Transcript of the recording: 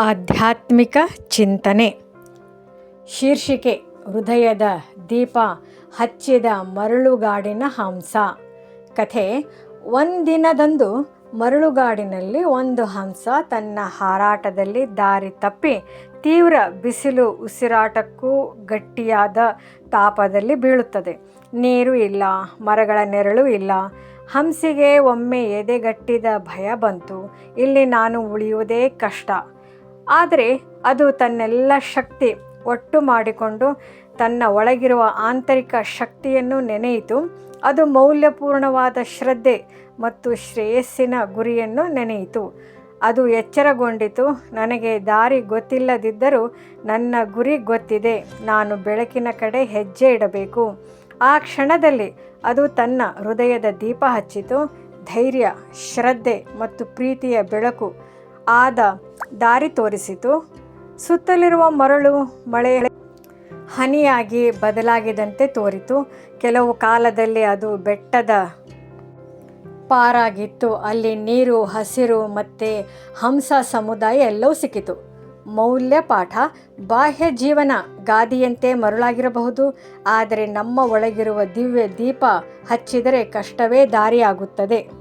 ಆಧ್ಯಾತ್ಮಿಕ ಚಿಂತನೆ. ಶೀರ್ಷಿಕೆ, ಹೃದಯದ ದೀಪ, ಹಚ್ಚಿದ ಮರಳುಗಾಡಿನ ಹಂಸ. ಕಥೆ, ಒಂದಿನದಂದು ಮರಳುಗಾಡಿನಲ್ಲಿ ಒಂದು ಹಂಸ ತನ್ನ ಹಾರಾಟದಲ್ಲಿ ದಾರಿ ತಪ್ಪಿ ತೀವ್ರ ಬಿಸಿಲು ಉಸಿರಾಟಕ್ಕೂ ಗಟ್ಟಿಯಾದ ತಾಪದಲ್ಲಿ ಬೀಳುತ್ತದೆ. ನೀರು ಇಲ್ಲ, ಮರಗಳ ನೆರಳು ಇಲ್ಲ. ಹಂಸಿಗೆ ಒಮ್ಮೆ ಎದೆಗಟ್ಟಿದ ಭಯ ಬಂತು. ಇಲ್ಲಿ ನಾನು ಉಳಿಯುವುದೇ ಕಷ್ಟ. ಆದರೆ ಅದು ತನ್ನೆಲ್ಲ ಶಕ್ತಿ ಒಟ್ಟು ಮಾಡಿಕೊಂಡು ತನ್ನ ಒಳಗಿರುವ ಆಂತರಿಕ ಶಕ್ತಿಯನ್ನು ನೆನೆಯಿತು. ಅದು ಮೌಲ್ಯಪೂರ್ಣವಾದ ಶ್ರದ್ಧೆ ಮತ್ತು ಶ್ರೇಯಸ್ಸಿನ ಗುರಿಯನ್ನು ನೆನೆಯಿತು. ಅದು ಎಚ್ಚರಗೊಂಡಿತು. ನನಗೆ ದಾರಿ ಗೊತ್ತಿಲ್ಲದಿದ್ದರೂ ನನ್ನ ಗುರಿ ಗೊತ್ತಿದೆ. ನಾನು ಬೆಳಕಿನ ಕಡೆ ಹೆಜ್ಜೆ ಇಡಬೇಕು. ಆ ಕ್ಷಣದಲ್ಲಿ ಅದು ತನ್ನ ಹೃದಯದ ದೀಪ ಹಚ್ಚಿತು. ಧೈರ್ಯ, ಶ್ರದ್ಧೆ ಮತ್ತು ಪ್ರೀತಿಯ ಬೆಳಕು ಆದ ದಾರಿ ತೋರಿಸಿತು. ಸುತ್ತಲಿರುವ ಮರಳು ಮಳೆ ಹನಿಯಾಗಿ ಬದಲಾಗಿದಂತೆ ತೋರಿತು. ಕೆಲವು ಕಾಲದಲ್ಲಿ ಅದು ಬೆಟ್ಟದ ಪಾರಾಗಿತ್ತು. ಅಲ್ಲಿ ನೀರು, ಹಸಿರು ಮತ್ತು ಹಂಸ ಸಮುದಾಯ ಎಲ್ಲವೂ ಸಿಕ್ಕಿತು. ಮೌಲ್ಯ ಪಾಠ, ಬಾಹ್ಯ ಜೀವನ ಗಾದಿಯಂತೆ ಮರುಳಾಗಿರಬಹುದು. ಆದರೆ ನಮ್ಮ ಒಳಗಿರುವ ದಿವ್ಯ ದೀಪ ಹಚ್ಚಿದರೆ ಕಷ್ಟವೇ ದಾರಿಯಾಗುತ್ತದೆ.